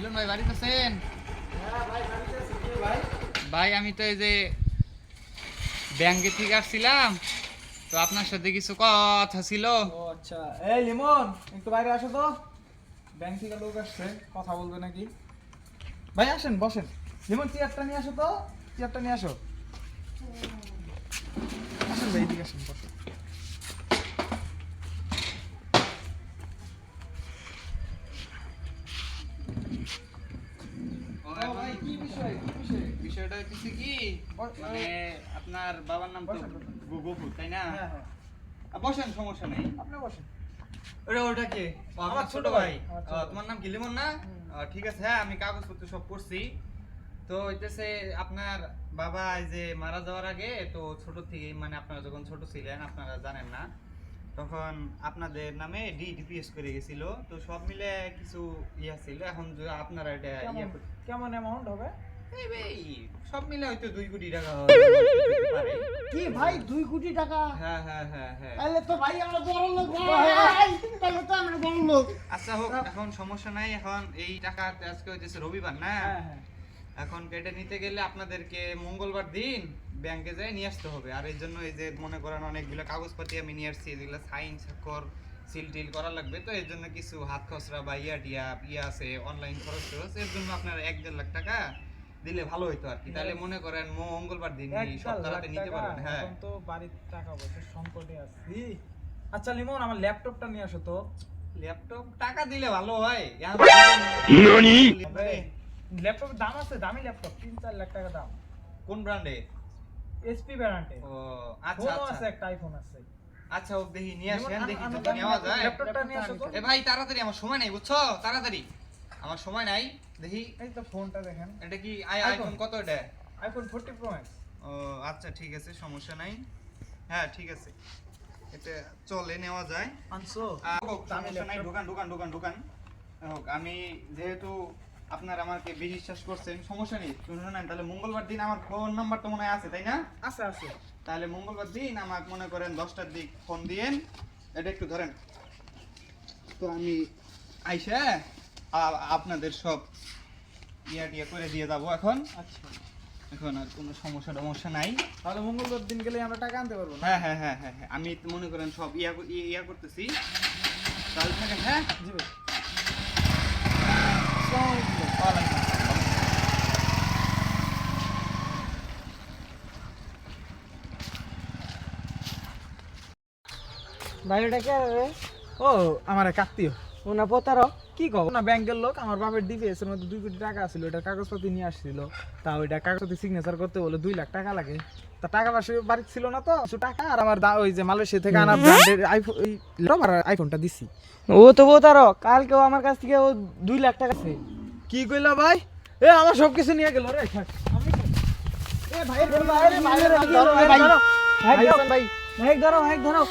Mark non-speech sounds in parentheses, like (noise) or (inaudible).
মিলন ভাই, বাড়িতে আছেন? ভাই, আমি তো এই যে ব্যাংকে থেকে আসছিলাম, তো আপনার সাথে কিছু কথা ছিল। আচ্ছা। এই লিমন, একটু বাইরে আসো তো। ব্যাংক থেকে লোক আসছে, কথা বলবে নাকি? ভাই, আসেন, বসেন। লিমন, চেয়ারটা নিয়ে আসো তো। চেয়ারটা নিয়ে আসো। আসেন ভাই, এদিকে আসেন, বসেন। হচ্ছে কি? মানে আপনার বাবার নাম তো তাই না? হ্যাঁ হ্যাঁ। বসেন সমস্যা নেই। আপনি বসেন। ওটা ওটা কে? আমার ছোট ভাই। তোমার নাম কি লিমন না? ঠিক আছে হ্যাঁ আমি কাগজপত্র সব পড়ছি। তো হইতেছে আপনার বাবা এই যে মারা যাওয়ার আগে তো ছোট থেকে মানে আপনারা যখন ছোট ছিলেন আপনারা জানেন না তখন আপনাদের নামে ডিডিপিএস করে গেছিল। তো সব মিলে কিছু ইয়া ছিল এখন আপনারা এটা ইয়া কেমন অ্যামাউন্ট হবে? সব মিলে হয়তো দুই কোটি টাকা (laughs) কি ভাই দুই কোটি টাকা? হ্যাঁ হ্যাঁ হ্যাঁ হ্যাঁ। তাহলে তো ভাই আমরা বড় লোক ভাই। তাহলে তো আমরা বড় লোক। আচ্ছা হোক এখন সমস্যা নাই এখন এই টাকা আজকে হইতেছে রবিবার না? হ্যাঁ হ্যাঁ। এখন কেটে নিতে গেলে আপনাদেরকে মঙ্গলবার দিন ব্যাংকে যাই নিয়ে আসতে হবে। আর এই জন্য এই যে মনে করেন অনেকগুলো কাগজপাতি আমি নিয়ে আসছি যেগুলো সাইন স্বাক্ষর সিল টিল করা লাগবে। তো এর জন্য কিছু হাত খসরা বা ইয়া টিয়া ইয়া আছে অনলাইন খরচ খরচ এর জন্য আপনার এক দেড় লাখ টাকা দিলে ভালো হইতো আর কি। তাহলে মনে করেন মঙ্গলবার দিন নিতে পারবেন হ্যাঁ। এখন তো বাড়ির টাকা পয়সা সংকটে আছি। আচ্ছা লিমন আমার ল্যাপটপটা নিয়ে আসো তো। ল্যাপটপ টাকা দিলে ভালো হয়। ল্যাপটপের দাম আছে দামি ল্যাপটপ তিন চার লাখ টাকা দাম। কোন ব্র্যান্ডে এসপি ব্র্যান্ডে ও আচ্ছা ফোনও আছে আচ্ছা একটা আইফোন আছে। আচ্ছা ও দেখি নিয়ে আসেন দেখি আন- নেওয়া যায়। ল্যাপটপটা নিয়ে আসো তো। এ ভাই তাড়াতাড়ি আমার সময় নাই বুঝছ? তাড়াতাড়ি। আমার সময় নাই। দেখি এই তো ফোনটা দেখেন। এটা কি আই আইফোন কত এটা? আইফোন ফোরটি প্রো ম্যাক্স ও আচ্ছা ঠিক আছে সমস্যা নাই। হ্যাঁ ঠিক আছে। এটা চলে নেওয়া যায়। আনছো? সমস্যা নাই। দোকান দোকান দোকান দোকান হোক আমি যেহেতু আপনার আমাকে বিশ্বাস করছেন সমস্যা নেই। শুনুন তাহলে মঙ্গলবার দিন আমার ফোন নাম্বার তো মনে হয় আছে তাই না? আছে আছে। তাহলে মঙ্গলবার দিন আমাকে মনে করেন দশটার দিক ফোন দিয়েন। এটা একটু ধরেন। তো আমি আইসা আপনাদের সব ইয়া টিয়া করে দিয়ে যাব এখন। আচ্ছা। এখন আর কোনো সমস্যা টমস্যা নাই। তাহলে মঙ্গলবার দিন গেলে আমরা টাকা আনতে পারব হ্যাঁ হ্যাঁ হ্যাঁ হ্যাঁ হ্যাঁ। আমি তো মনে করেন সব ইয়া কর- ই- ইয়া করতেছি। তাহলে থাকেন হ্যাঁ? জি ভাই। কে ও আমার আত্মীয় ওনা পোতার কি কব না ব্যাংকের লোক আমার বাপের ডিপিএস এর মধ্যে দুই কোটি টাকা ছিল এটা কাগজপাতি নিয়ে আসছিল তা ওইটা কাগজপাতি সিগনেচার করতে বলে দুই লাখ টাকা লাগে তা টাকা পয়সা বাড়ি ছিল না তো কিছু টাকা আর আমার দা- ওই যে মালয়েশিয়া থেকে আনা ব্র্যান্ডের আইফোন আইফোনটা দিছি ও তো কালকেও আমার কাছ থেকে ও দুই লাখ টাকা কি কইলা ভাই এ আমার সব কিছু নিয়ে গেল রে থাক আমি এ ভাই ভাই ভাই ধরো ভাই ভাই ভাই ধরো ভাই ধরো